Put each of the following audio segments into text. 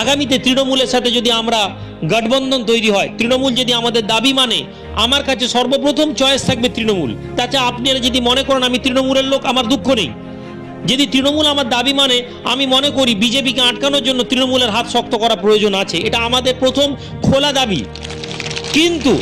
আগামীতে তৃণমূলের সাথে যদি আমরা গঠবন্ধন তৈরি হয়, তৃণমূল যদি আমাদের দাবি মানে আমার কাছে সর্বপ্রথম চয়েস থাকবে তৃণমূল। তাতে আপনারা যদি মনে করেন আমি তৃণমূলের লোক, আমার দুঃখ নেই। যদি তৃণমূল আমার দাবি মানে আমি মনে করি বিজেপিকে আটকানোর জন্য তৃণমূলের হাত শক্ত করা প্রয়োজন আছে, এটা আমাদের প্রথম খোলা দাবি। কিন্তু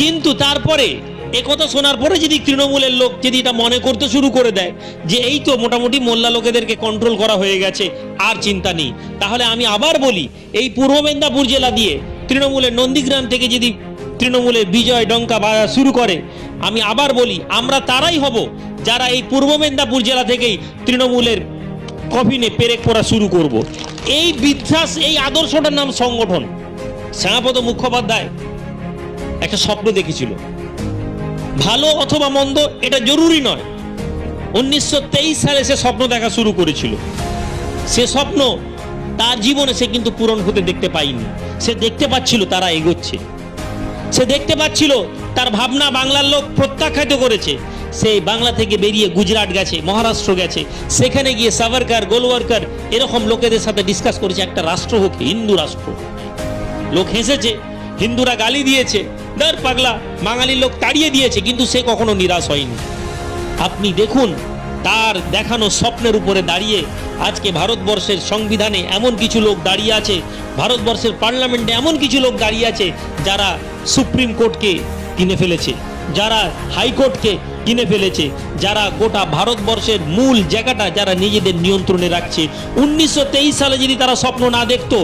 কিন্তু তারপরে একথা শোনার পরে যদি তৃণমূলের লোক যদি এটা মনে করতে শুরু করে দেয় যে এই তো মোটামুটি মোল্লা লোকেদেরকে কন্ট্রোল করা হয়ে গেছে, আর চিন্তা নেই। তাহলে আমি আবার বলি, এই পূর্ব মেদিনীপুর জেলা দিয়ে তৃণমূলের নন্দীগ্রাম থেকে যদি তৃণমূলের বিজয় ডঙ্কা বাজা শুরু করে, আমি আবার বলি, আমরা তারাই হব যারা এই পূর্ব মেদিনীপুর জেলা থেকেই তৃণমূলের কফিনে পেরেক পড়া শুরু করব। এই বিধ্যাস এই আদর্শটার নাম সংগঠন। শ্যামাপদ মুখোপাধ্যায় একটা স্বপ্ন দেখেছিল। ভালো অথবা মন্দ, এটা জরুরি নয়। উনিশশো সালে সে স্বপ্ন দেখা শুরু করেছিল। সে স্বপ্ন, তার জীবনে সে কিন্তু পূরণ হতে দেখতে পায়নি। সে দেখতে পাচ্ছিল তারা এগোচ্ছে। সে দেখতে পাচ্ছিল তার ভাবনা বাংলার লোক প্রত্যাখ্যাত করেছে। সে বাংলা থেকে বেরিয়ে গুজরাট গেছে, মহারাষ্ট্র গেছে। সেখানে গিয়ে সাভারকার, গোলওয়ার্কার, এরকম লোকেদের সাথে ডিসকাস করেছে, একটা রাষ্ট্র হোক, হিন্দু রাষ্ট্র লোক হেসেছে, হিন্দুরা গালি দিয়েছে। দর পাগলা বাঙালির লোক তাড়িয়ে দিয়েছে, কিন্তু সে কখনো নিরাশ হয়নি। আপনি দেখুন, তার দেখানো স্বপ্নের উপরে দাঁড়িয়ে আজকে ভারতবর্ষের সংবিধানে এমন কিছু লোক দাঁড়িয়ে আছে, ভারতবর্ষের পার্লামেন্টে এমন কিছু লোক দাঁড়িয়ে আছে যারা সুপ্রিম কোর্টকে কিনে ফেলেছে, যারা হাইকোর্টকে কিনে ফেলেছে। যারা গোটা ভারতবর্ষের মূল জায়গাটা যারা নিজেদের নিয়ন্ত্রণে রাখছে। উনিশশো তেইশ সালে যদি তারা স্বপ্ন না দেখতো,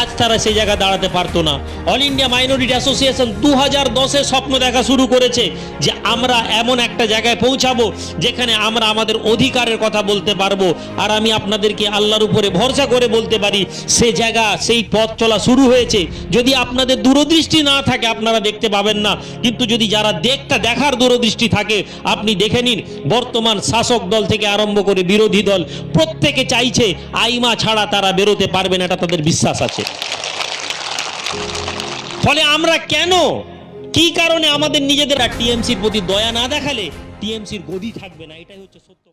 আজ তারা সেই জায়গায় দাঁড়াতে পারতো না। অল ইন্ডিয়া মাইনরিটি অ্যাসোসিয়েশন দু হাজার দশে স্বপ্ন দেখা শুরু করেছে যে আমরা এমন একটা জায়গায় পৌঁছাবো যেখানে আমরা আমাদের অধিকারের কথা বলতে পারব। আর আমি আপনাদেরকে আল্লাহর উপরে ভরসা করে বলতে পারি, সে জায়গা, সেই পথ চলা শুরু হয়েছে। যদি আপনাদের দূরদৃষ্টি না থাকে, আপনারা দেখতে পাবেন না। কিন্তু যদি যারা দেখটা দেখার দূরদৃষ্টি থাকে আপনি দেখে নিন, বর্তমান শাসক দল থেকে আরম্ভ করে বিরোধী দল প্রত্যেকে চাইছে আইমা ছাড়া তারা বেরোতে পারবে না, এটা তাদের বিশ্বাস আছে। ফলে আমরা কেন? কি কারণে আমাদের নিজেদের আর টিএমসির প্রতি দয়া না দেখালে টিএমসির গদি থাকবে না? এটাই হচ্ছে সত্য